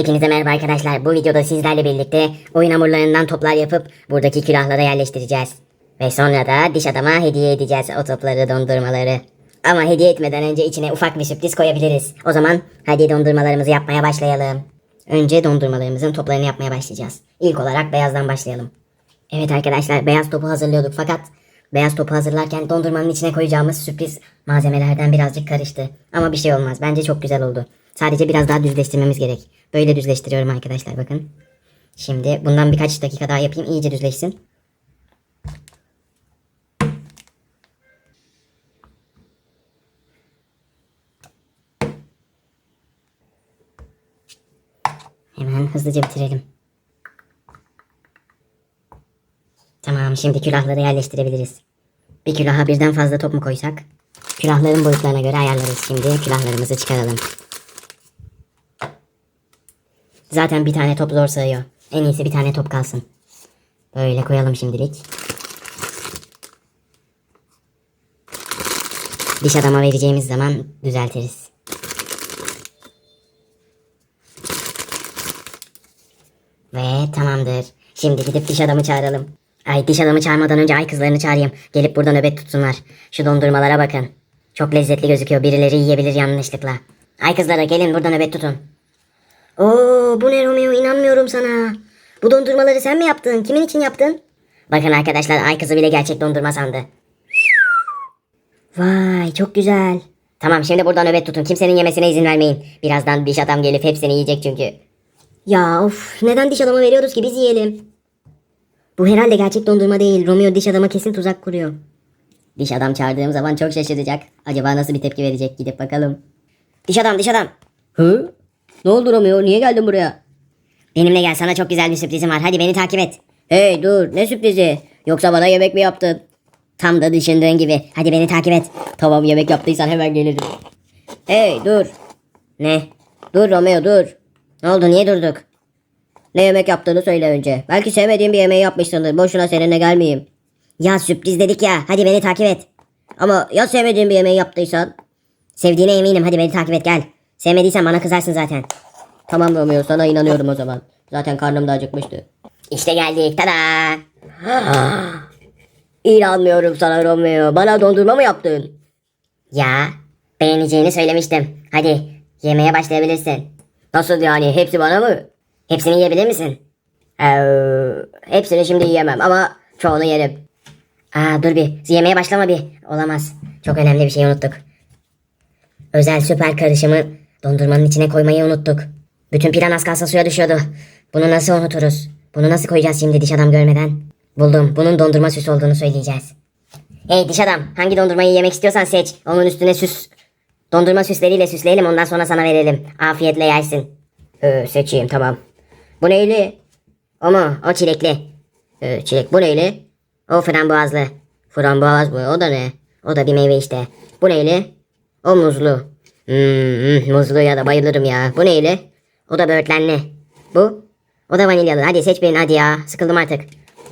Hepinize merhaba arkadaşlar. Bu videoda sizlerle birlikte oyun hamurlarından toplar yapıp buradaki külahlara yerleştireceğiz. Ve sonra da diş adama hediye edeceğiz o topları, dondurmaları. Ama hediye etmeden önce içine ufak bir sürpriz koyabiliriz. O zaman hadi dondurmalarımızı yapmaya başlayalım. Önce dondurmalarımızın toplarını yapmaya başlayacağız. İlk olarak beyazdan başlayalım. Evet arkadaşlar beyaz topu hazırlıyorduk fakat beyaz topu hazırlarken dondurmanın içine koyacağımız sürpriz malzemelerden birazcık karıştı. Ama bir şey olmaz. Bence çok güzel oldu. Sadece biraz daha düzleştirmemiz gerek. Böyle düzleştiriyorum arkadaşlar bakın. Şimdi bundan birkaç dakika daha yapayım iyice düzleşsin. Hemen hızlıca bitirelim. Tamam şimdi külahları yerleştirebiliriz. Bir külaha birden fazla top mu koysak? Külahların boyutlarına göre ayarlarız şimdi. Külahlarımızı çıkaralım. Zaten bir tane top zor sığıyor. En iyisi bir tane top kalsın. Böyle koyalım şimdilik. Diş adama vereceğimiz zaman düzeltiriz. Ve tamamdır. Şimdi gidip diş adamı çağıralım. Ay diş adamı çağırmadan önce ay kızlarını çağırayım. Gelip burada nöbet tutsunlar. Şu dondurmalara bakın. Çok lezzetli gözüküyor. Birileri yiyebilir yanlışlıkla. Ay kızlara gelin burada nöbet tutun. Oo bu ne Romeo inanmıyorum sana. Bu dondurmaları sen mi yaptın? Kimin için yaptın? Bakın arkadaşlar ay kızı bile gerçek dondurma sandı. Vay çok güzel. Tamam şimdi burada nöbet tutun. Kimsenin yemesine izin vermeyin. Birazdan diş adam gelip hepsini yiyecek çünkü. Ya of neden diş adama veriyoruz ki biz yiyelim. Bu herhalde gerçek dondurma değil. Romeo diş adama kesin tuzak kuruyor. Diş adam çağırdığım zaman çok şaşıracak. Acaba nasıl bir tepki verecek gidip bakalım. Diş adam diş adam. Hı? Ne oldu Romeo? Niye geldin buraya? Benimle gel sana çok güzel bir sürprizim var. Hadi beni takip et. Hey dur ne sürprizi? Yoksa bana yemek mi yaptın? Tam da düşündüğün gibi. Hadi beni takip et. Tamam yemek yaptıysan hemen gelirim. Hey dur. Ne? Dur Romeo dur. Ne oldu niye durduk? Ne yemek yaptığını söyle önce. Belki sevmediğim bir yemeği yapmışsındır. Boşuna seninle gelmeyeyim. Ya sürpriz dedik ya. Hadi beni takip et. Ama ya sevmediğim bir yemeği yaptıysan? Sevdiğine eminim. Hadi beni takip et gel. Sevmediysen bana kızarsın zaten. Tamam Romeo sana inanıyorum o zaman. Zaten karnım da acıkmıştı. İşte geldik. Tada. İnanmıyorum sana Romeo. Bana dondurma mı yaptın? Ya beğeneceğini söylemiştim. Hadi yemeğe başlayabilirsin. Nasıl yani? Hepsi bana mı? Hepsini yiyebilir misin? Ee, hepsini şimdi yiyemem ama çoğunu yerim. Aa dur bir. Yemeye başlama bir. Olamaz. Çok önemli bir şey unuttuk. Özel süper karışımı dondurmanın içine koymayı unuttuk. Bütün plan az kalsın suya düşüyordu. Bunu nasıl unuturuz? Bunu nasıl koyacağız şimdi diş adam görmeden? Buldum. Bunun dondurma süsü olduğunu söyleyeceğiz. Hey diş adam hangi dondurmayı yemek istiyorsan seç. Onun üstüne süs. Dondurma süsleriyle süsleyelim ondan sonra sana verelim. Afiyetle yersin. Ee, seçeyim tamam. Bu neyli? O mu? O çilekli. Ee, çilek bu neyli? O frambuazlı. Frambuaz mı? O da ne? O da bir meyve işte. Bu neyli? O muzlu. Hmm, muzlu ya da bayılırım ya. Bu neyli? O da böğürtlenli. Bu? O da vanilyalı. Hadi seç birini hadi ya. Sıkıldım artık.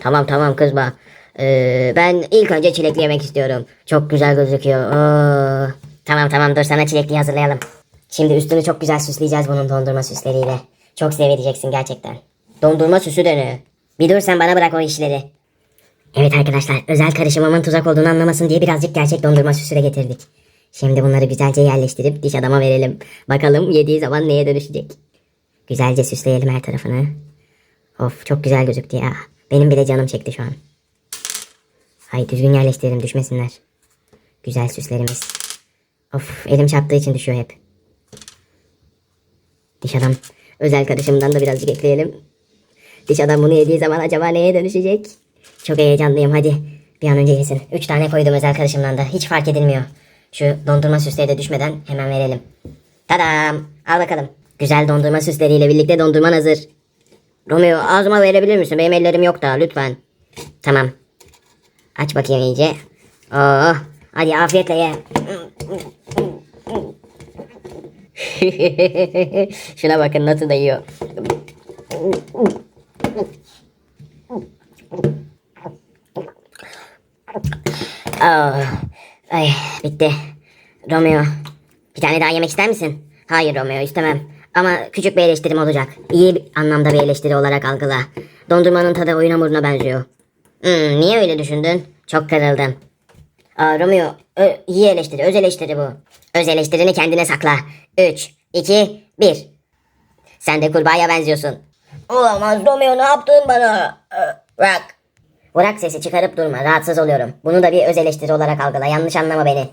Tamam tamam kızma. Ee, ben ilk önce çilekli yemek istiyorum. Çok güzel gözüküyor. Oo. Tamam tamam dur sana çilekli hazırlayalım. Şimdi üstünü çok güzel süsleyeceğiz bunun dondurma süsleriyle. Çok seveceksin gerçekten. Dondurma süsü de ne? Bir dur sen bana bırak o işleri. Evet arkadaşlar özel karışımımın tuzak olduğunu anlamasın diye birazcık gerçek dondurma süsü de getirdik. Şimdi bunları güzelce yerleştirip diş adama verelim. Bakalım yediği zaman neye dönüşecek. Güzelce süsleyelim her tarafını. Of çok güzel gözüktü ya. Benim bile canım çekti şu an. Hay düzgün yerleştirelim düşmesinler. Güzel süslerimiz. Of elim çarptığı için düşüyor hep. Diş adam özel karışımdan da birazcık ekleyelim. Diş adam bunu yediği zaman acaba neye dönüşecek? Çok heyecanlıyım hadi. Bir an önce yesin. 3 tane koydum özel karışımdan da. Hiç fark edilmiyor. Şu dondurma süsleri de düşmeden hemen verelim. Tadam. Al bakalım. Güzel dondurma süsleriyle birlikte dondurman hazır. Romeo ağzıma verebilir misin? Benim ellerim yok da lütfen. Tamam. Aç bakayım iyice. Oh. Hadi afiyetle ye. Şuna bakın nasıl da yiyor. Oh. Bitti. Romeo. Bir tane daha yemek ister misin? Hayır Romeo istemem. Ama küçük bir eleştirim olacak. İyi bir anlamda bir eleştiri olarak algıla. Dondurmanın tadı oyun hamuruna benziyor. Hmm, niye öyle düşündün? Çok kırıldım. Aa, Romeo, ö- iyi eleştiri, öz eleştiri bu. Öz eleştirini kendine sakla. 3, 2, 1. Sen de kurbağaya benziyorsun. Olamaz Romeo ne yaptın bana? Bırak. Bırak sesi çıkarıp durma rahatsız oluyorum. Bunu da bir öz eleştiri olarak algıla yanlış anlama beni.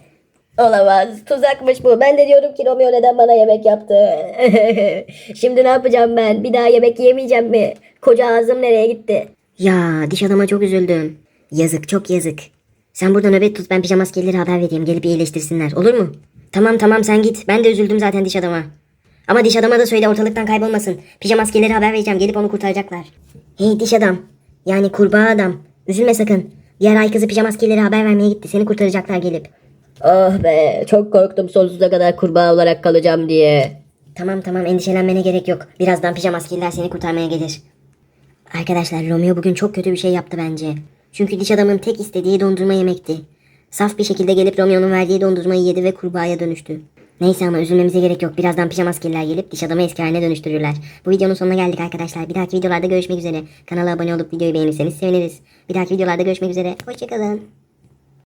Olamaz tuzakmış bu. Ben de diyorum ki Romeo neden bana yemek yaptı? Şimdi ne yapacağım ben? Bir daha yemek yemeyeceğim mi? Koca ağzım nereye gitti? Ya diş adama çok üzüldüm. Yazık çok yazık. Sen burada nöbet tut ben pijama askerlere haber vereyim gelip iyileştirsinler olur mu? Tamam tamam sen git. Ben de üzüldüm zaten diş adama. Ama diş adama da söyle ortalıktan kaybolmasın. Pijama askerlere haber vereceğim gelip onu kurtaracaklar. Hey diş adam. Yani kurbağa adam. Üzülme sakın. Diğer ay kızı pijama askerlere haber vermeye gitti. Seni kurtaracaklar gelip. Ah be çok korktum sonsuza kadar kurbağa olarak kalacağım diye. Tamam tamam endişelenmene gerek yok. Birazdan pijama askerler seni kurtarmaya gelir. Arkadaşlar Romeo bugün çok kötü bir şey yaptı bence. Çünkü diş adamın tek istediği dondurma yemekti. Saf bir şekilde gelip Romeo'nun verdiği dondurmayı yedi ve kurbağaya dönüştü. Neyse ama üzülmemize gerek yok. Birazdan pijama askerler gelip diş adamı eski haline dönüştürürler. Bu videonun sonuna geldik arkadaşlar. Bir dahaki videolarda görüşmek üzere. Kanala abone olup videoyu beğenirseniz seviniriz. Bir dahaki videolarda görüşmek üzere. Hoşçakalın.